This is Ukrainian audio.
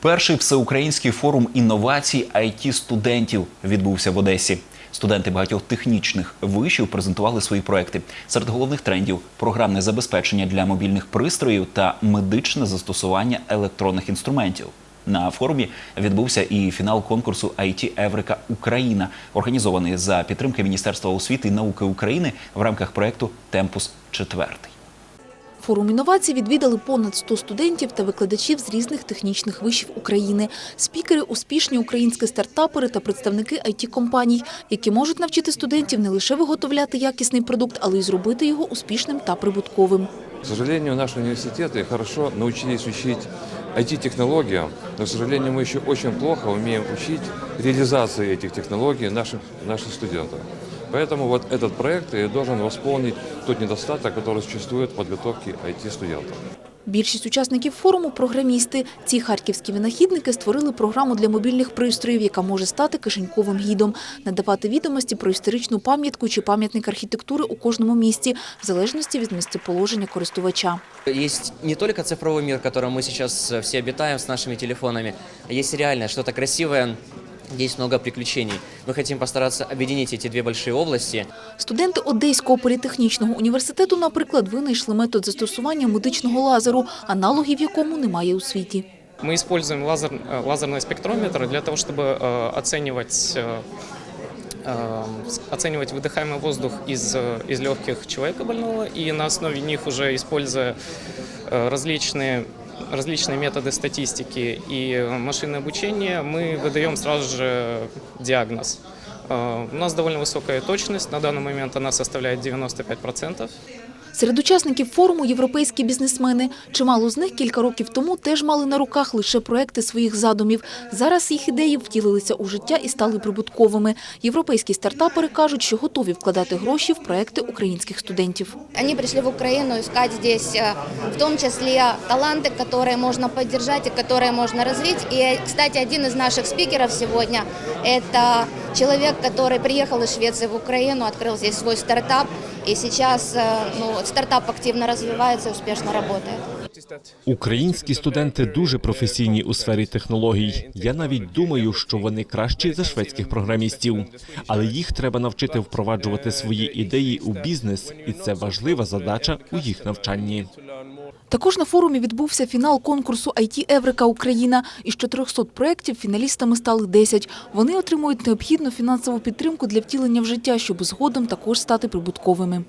Перший всеукраїнський форум інновацій it студентів відбувся в Одесі. Студенти багатьох технічних вишів презентували свої проекти. Серед головних трендів програмне забезпечення для мобільних пристроїв та медичне застосування електронних інструментів. На форумі відбувся і фінал конкурсу IT Еврика Україна, організований за підтримки Міністерства освіти і науки України в рамках проекту Темпус 4 Форум інновацій відвідали понад 100 студентів та викладачів з різних технічних вишів України. Спікери – успішні українські стартапери та представники IT-компаній, які можуть навчити студентів не лише виготовляти якісний продукт, але й зробити його успішним та прибутковим. К сожалению, наши университеты хорошо научились учить IT-технологиям, но, к сожалению, мы еще очень плохо умеем учить реализации этих технологий наших, наших студентов. Поэтому вот этот проект и должен восполнить тот недостаток, который существует в подготовке IT-студентов. Більшість учасників форуму – програмісти. Ці харківські винахідники створили програму для мобільних пристроїв, яка може стати кишеньковим гідом, надавати відомості про історичну пам'ятку чи пам'ятник архітектури у кожному місті, в залежності від місцеположення користувача. Есть не только цифровой мир, в котором мы сейчас э, все обитаем с нашими телефонами, а есть реальное, что-то красивое, где есть много приключений. Мы хотим постараться объединить эти две большие области. Студенти Одеського політехнічного університету, наприклад, винайшли метод застосування медичного лазеру, аналогів якому немає у світі. Мы используем лазер, э, лазерный спектрометр для того, чтобы э, оценивать, э, э, с- оценивать выдыхаемый воздух из, э, из легких человека больного и на основе них уже используя э, различные различные методы статистики и э, машинное обучение, мы выдаем сразу же диагноз. Э, У нас довольно высокая точность, на данный момент она составляет 95%. Серед учасників форуму європейські бізнесмени. Чимало з них кілька років тому теж мали на руках лише проекти своїх задумів. Зараз їх ідеї втілилися у життя і стали прибутковими. Європейські стартапери кажуть, що готові вкладати гроші в проекти українських студентів. Они пришли в Украину искать здесь э, в том числе таланты, которые можно поддержать и которые можно развить. И, кстати, один из наших спикеров сегодня – это человек, который приехал из Швеции в Украину, открыл здесь свой стартап. И сейчас э, ну, стартап активно развивается успешно работает. Українські студенти дуже професійні у сфері технологій. Я навіть думаю, що вони кращі за шведських програмістів, але їх треба навчити впроваджувати свої ідеї у бізнес, і це важлива задача у їх навчанні. Також на форумі відбувся фінал конкурсу IT Еврика Україна. Із 400 проєктів фіналістами стали 10. Вони отримують необхідну фінансову підтримку для втілення в життя, щоб згодом також стати прибутковими.